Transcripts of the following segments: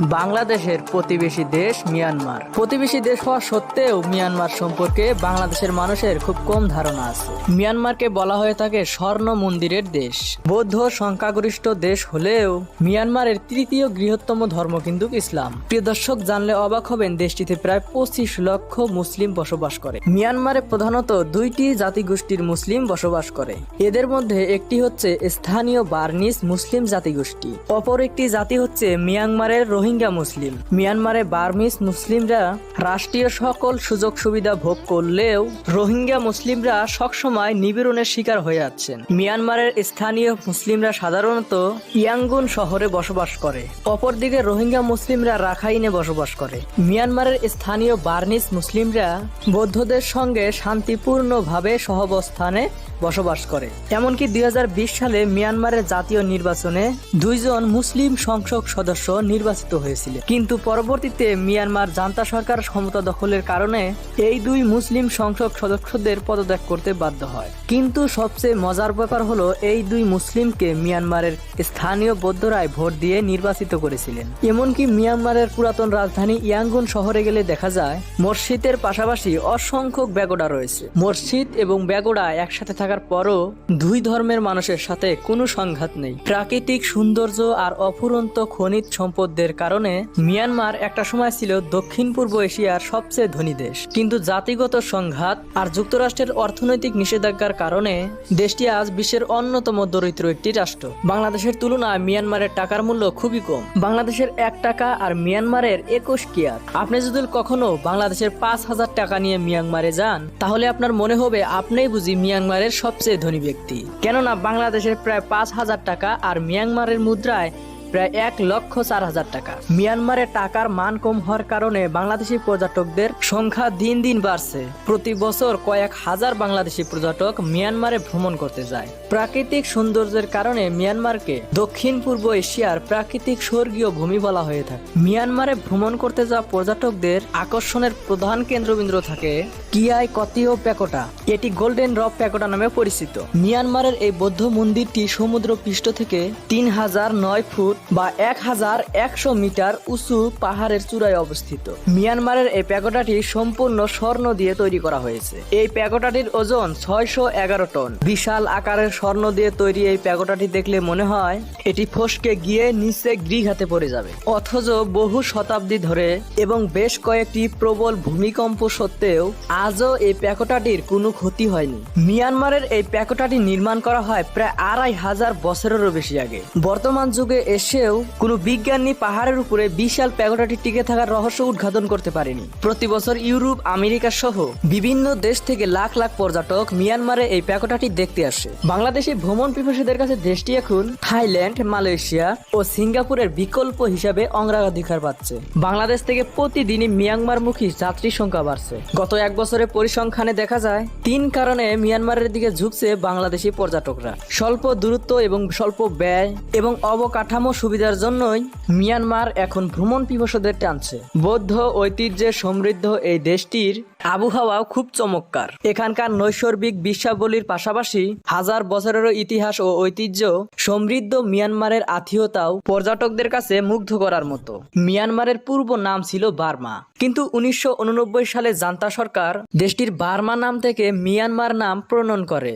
বাংলাদেশের প্রতিবেশী দেশ মিয়ানমার। প্রতিবেশী দেশ হওয়া সত্ত্বেও মিয়ানমার সম্পর্কে বাংলাদেশের মানুষের খুব কম ধারণা আছে। মিয়ানমারকে বলা হয়ে থাকে স্বর্ণ মন্দিরের দেশ। বৌদ্ধ সংখ্যাগরিষ্ঠ দেশ হলেও মিয়ানমারের তৃতীয় বৃহত্তম ধর্ম কিন্তু ইসলাম। প্রিয় দর্শক, জানলে অবাক হবেন দেশটিতে প্রায় পঁচিশ লক্ষ মুসলিম বসবাস করে। মিয়ানমারে প্রধানত দুইটি জাতিগোষ্ঠীর মুসলিম বসবাস করে। এদের মধ্যে একটি হচ্ছে স্থানীয় বার্নিস মুসলিম জাতিগোষ্ঠী। অপর একটি জাতি হচ্ছে মিয়ানমারের রোহিঙ্গা মুসলিম। মিয়ানমারে বার্মিস মুসলিমরা রাষ্ট্রীয় সকল সুযোগ সুবিধা ভোগ করলেও রোহিঙ্গা মুসলিমরা সবসময় নিপীড়নের শিকার হয়ে যাচ্ছেন। মিয়ানমারের স্থানীয় মুসলিমরা সাধারণত ইয়াঙ্গুন শহরে বসবাস করে। অপরদিকে রোহিঙ্গা মুসলিমরা রাখাইনে বসবাস করে। মিয়ানমারের স্থানীয় বার্নিস মুসলিমরা বৌদ্ধদের সঙ্গে শান্তিপূর্ণভাবে সহাবস্থানে বসবাস করে। এমনকি দুই হাজার বিশ সালে মিয়ানমারের জাতীয় নির্বাচনে দুইজন মুসলিম সংসদ সদস্য নির্বাচিত হয়েছিল। কিন্তু পরবর্তীতে মিয়ানমার জান্তা সরকার ক্ষমতা দখলের কারণে এই দুই মুসলিম সংসদ সদস্যদের পদত্যাগ করতে বাধ্য হয়। কিন্তু সবচেয়ে মজার ব্যাপার হলো, এই দুই মুসলিমকে মিয়ানমারের স্থানীয় বৌদ্ধরাই ভোট দিয়ে নির্বাচিত করেছিলেন। এমনকি মিয়ানমারের পুরাতন রাজধানী ইয়াঙ্গুন শহরে গেলে দেখা যায়, মসজিদের পাশাপাশি অসংখ্য ব্যাগোডা রয়েছে। মসজিদ এবং ব্যাগোডা একসাথে থাকার পরও দুই ধর্মের মানুষের সাথে কোনো সংঘাত নেই। প্রাকৃতিক সৌন্দর্য আর অফুরন্ত খনিজ সম্পদের কারণে মিয়ানমার একটা সময় ছিল দক্ষিণ পূর্ব এশিয়ার সবচেয়ে ধনী দেশ। কিন্তু জাতিগত সংঘাত আর যুক্তরাষ্ট্রের অর্থনৈতিক নিষেধাজ্ঞার কারণে দেশটি আজ বিশ্বের অন্যতম দরিদ্র একটি রাষ্ট্র। বাংলাদেশের তুলনায় মিয়ানমারের টাকার মূল্য খুবই কম। বাংলাদেশের এক টাকা আর মিয়ানমারের একুশ কিয়ার। আপনি যদি কখনো বাংলাদেশের পাঁচ হাজার টাকা নিয়ে মিয়ানমারে যান, তাহলে আপনার মনে হবে আপনিই বুঝি মিয়ানমারের সবচেয়ে ধনী ব্যক্তি। কেননা বাংলাদেশের প্রায় পাঁচ হাজার টাকা আর মিয়ানমারের মুদ্রায় প্রায় এক লক্ষ চার হাজার টাকা। মিয়ানমারে টাকার মান কম হওয়ার কারণে বাংলাদেশি পর্যটকদের সংখ্যা দিন দিন বাড়ছে। প্রতি বছর কয়েক হাজার বাংলাদেশি পর্যটক মিয়ানমারে ভ্রমণ করতে যায়। প্রাকৃতিক সৌন্দর্যের কারণে মিয়ানমারকে দক্ষিণ পূর্ব এশিয়ার প্রাকৃতিক স্বর্গীয় ভূমি বলা হয়ে থাকে। মিয়ানমারে ভ্রমণ করতে যাওয়া পর্যটকদের আকর্ষণের প্রধান কেন্দ্রবিন্দু থাকে কিয়াই কতিও প্যাকোটা। এটি গোল্ডেন রক প্যাকোটা নামে পরিচিত। মিয়ানমারের এই বৌদ্ধ মন্দিরটি সমুদ্র পৃষ্ঠ থেকে তিন হাজার নয় ফুট বা এক হাজার একশো মিটার উঁচু পাহাড়ের চূড়ায় অবস্থিত। মিয়ানমারের এই প্যাকোটাটি সম্পূর্ণ স্বর্ণ দিয়ে তৈরি করা হয়েছে। এই প্যাকোটাটির ওজন ছয়শো এগারো টন। বিশাল আকারের স্বর্ণ দিয়ে তৈরি এই প্যাকোটাটি দেখলে মনে হয় এটি ফসকে গিয়ে নিচে গৃহাতে পড়ে যাবে। অথচ বহু শতাব্দী ধরে এবং বেশ কয়েকটি প্রবল ভূমিকম্প সত্ত্বেও আজও এই প্যাকোটাটির কোনো ক্ষতি হয়নি। মিয়ানমারের এই প্যাকোটাটি নির্মাণ করা হয় প্রায় আড়াই হাজার বছরেরও বেশি আগে। বর্তমান যুগে এসেও কোনো বিজ্ঞানী পাহাড়ের উপরে বিশাল প্যাকোটাটি টিকে থাকার রহস্য উদ্ঘাটন করতে পারেনি। প্রতি বছর ইউরোপ, আমেরিকা সহ বিভিন্ন দেশ থেকে লাখ লাখ পর্যটক মিয়ানমারে এই প্যাকোটাটি দেখতে আসে। বাংলাদেশি ভ্রমণ পিপাসীদের কাছে দেশটি এখন থাইল্যান্ড, মালয়েশিয়া ও সিঙ্গাপুরের বিকল্প হিসাবে অগ্রাধিকার পাচ্ছে। বাংলাদেশ থেকে প্রতিদিনই মিয়ানমারমুখী যাত্রী সংখ্যা বাড়ছে। গত এক বছরের পরিসংখ্যানে দেখা যায়, তিন কারণে মিয়ানমারের দিকে ঝুঁকছে বাংলাদেশি পর্যটকরা। স্বল্প দূরত্ব এবং স্বল্প ব্যয় এবং অবকাঠামো সুবিধার জন্যই মিয়ানমার এখন ভ্রমণ পিপাসুদের টানছে। বৌদ্ধ ঐতিহ্যে সমৃদ্ধ এই দেশটির আবহাওয়াও খুব চমৎকার। এখানকার নৈসর্গিক বিশ্বাবলীর পাশাপাশি হাজার বছরেরও ইতিহাস ও ঐতিহ্য সমৃদ্ধ মিয়ানমারের আত্মীয়তাও পর্যটকদের কাছে মুগ্ধ করার মতো। মিয়ানমারের পূর্ব নাম ছিল বার্মা। কিন্তু উনিশশো উননব্বই সালে জান্তা সরকার দেশটির বার্মা নাম থেকে মিয়ানমার নাম প্রণয়ন করে।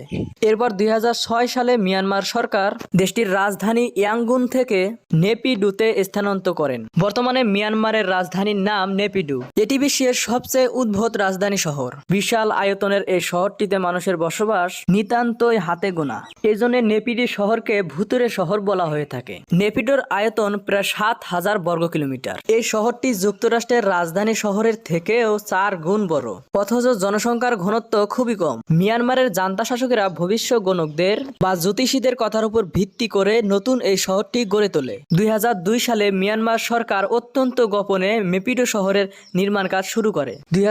এরপর দুই সালে মিয়ানমার সরকার দেশটির রাজধানী ইয়াঙ্গুন থেকে নেপিডুতে স্থানান্তর করেন। বর্তমানে মিয়ানমারের রাজধানীর নাম নেপিডু। এটি বিশ্বের সবচেয়ে উদ্ভূত রাজধানী শহর। বিশাল আয়তনের এই শহরটিতে মানুষের বসবাস নিতান্তই হাতে গোনা। এই জন্য নেপিডি শহরকে ভুতুরে শহর বলা হয়ে থাকে। নেপিডোর আয়তন প্রায় সাত হাজার বর্গ কিলোমিটার। এই শহরটি যুক্তরাষ্ট্রের রাজধানী শহরের থেকেও চার গুণ বড়। অথচ জনসংখ্যার ঘনত্ব খুবই কম। মিয়ানমারের জান্তা শাসকেরা ভবিষ্যৎ গণকদের বা জ্যোতিষীদের কথার উপর ভিত্তি করে নতুন এই শহরটি গড়ে তোলে। দুই সালে মিয়ানমার সরকার অত্যন্ত গোপনে মেপিডো শহরের নির্মাণ কাজ শুরু করে। দুই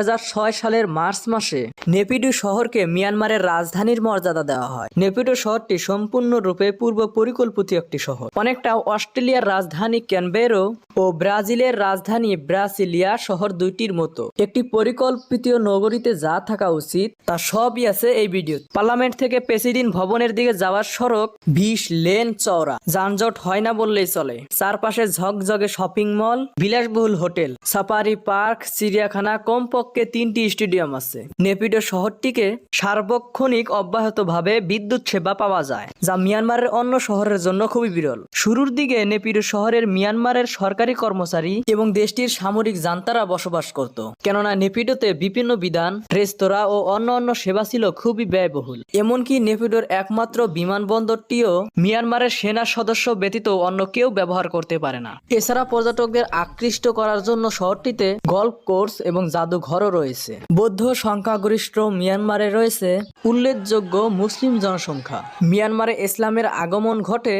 সালের মার্চ মাসে নেপিডো শহরকে মিয়ানমারের রাজধানীর মর্যাদা দেওয়া হয়। নেপিডো শহরটি সম্পূর্ণরূপে পূর্ব পরিকল্পিত একটি শহর। অনেকটা অস্ট্রেলিয়ার রাজধানী ক্যানবেরো ও ব্রাজিলের রাজধানী ব্রাসিলিয়া শহর দুইটির মতো। একটি পরিকল্পিত নগরীতে যা থাকা উচিত, তা সবই আছে এই ভিডিও পার্লামেন্ট থেকে প্রেসিডেন্ট ভবনের দিকে যাওয়ার সড়ক বিশ লেন চওড়া। যানজট হয় না বললেই চলে। চারপাশে ঝকঝকে শপিং মল, বিলাসবহুল হোটেল, সাফারি পার্ক, চিড়িয়াখানা, কমপক্ষে তিনটি স্টেডিয়াম আছে। নেপিডো শহরটিকে সার্বক্ষণিক অব্যাহতভাবে বিদ্যুৎ সেবা পাওয়া যায়, যা মিয়ানমারের অন্য শহরের জন্য খুবই বিরল। শুরুর দিকে নেপিডো শহরের মিয়ানমারের সরকারি কর্মচারী এবং দেশটির সামরিক জান্তারা বসবাস করত। কেননা নেপিডোতে বিভিন্ন বিধান, রেস্তোরাঁ ও অন্য অন্য সেবা ছিল খুবই ব্যয়বহুল। এমনকি নেপিডোর একমাত্র বিমানবন্দরটিও মিয়ানমারের সেনা সদস্য ব্যতীত অন্য কেউ ব্যবহার করতে পারে না। এছাড়া পর্যটকদের আকৃষ্ট করার জন্য শহরটিতে গল্ফ কোর্স এবং জাদুঘরও রয়েছে। বৌদ্ধ সংখ্যাগরিষ্ঠ মিয়ানমারে রয়েছে উল্লেখযোগ্য মুসলিম জনসংখ্যা। মিয়ানমারে ইসলামের আগমন ঘটে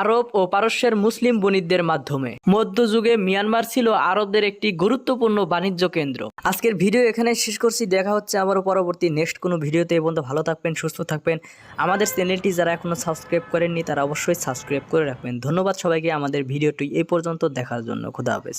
আরব ও পারস্যের মুসলিম বণিকদের মাধ্যমে। মধ্যযুগে মিয়ানমার ছিল আরবদের একটি গুরুত্বপূর্ণ বাণিজ্য কেন্দ্র। আজকের ভিডিও এখানে শেষ করছি। দেখা হচ্ছে আবারও পরবর্তী নেক্সট কোনো ভিডিওতে। এই পর্যন্ত ভালো থাকবেন, সুস্থ থাকবেন। আমাদের চ্যানেলটি যারা এখনও সাবস্ক্রাইব করেননি, তারা অবশ্যই সাবস্ক্রাইব করে রাখবেন। ধন্যবাদ সবাইকে। আমাদের ভিডিওটি এই পর্যন্ত দেখার জন্য। খুদা হাফেজ।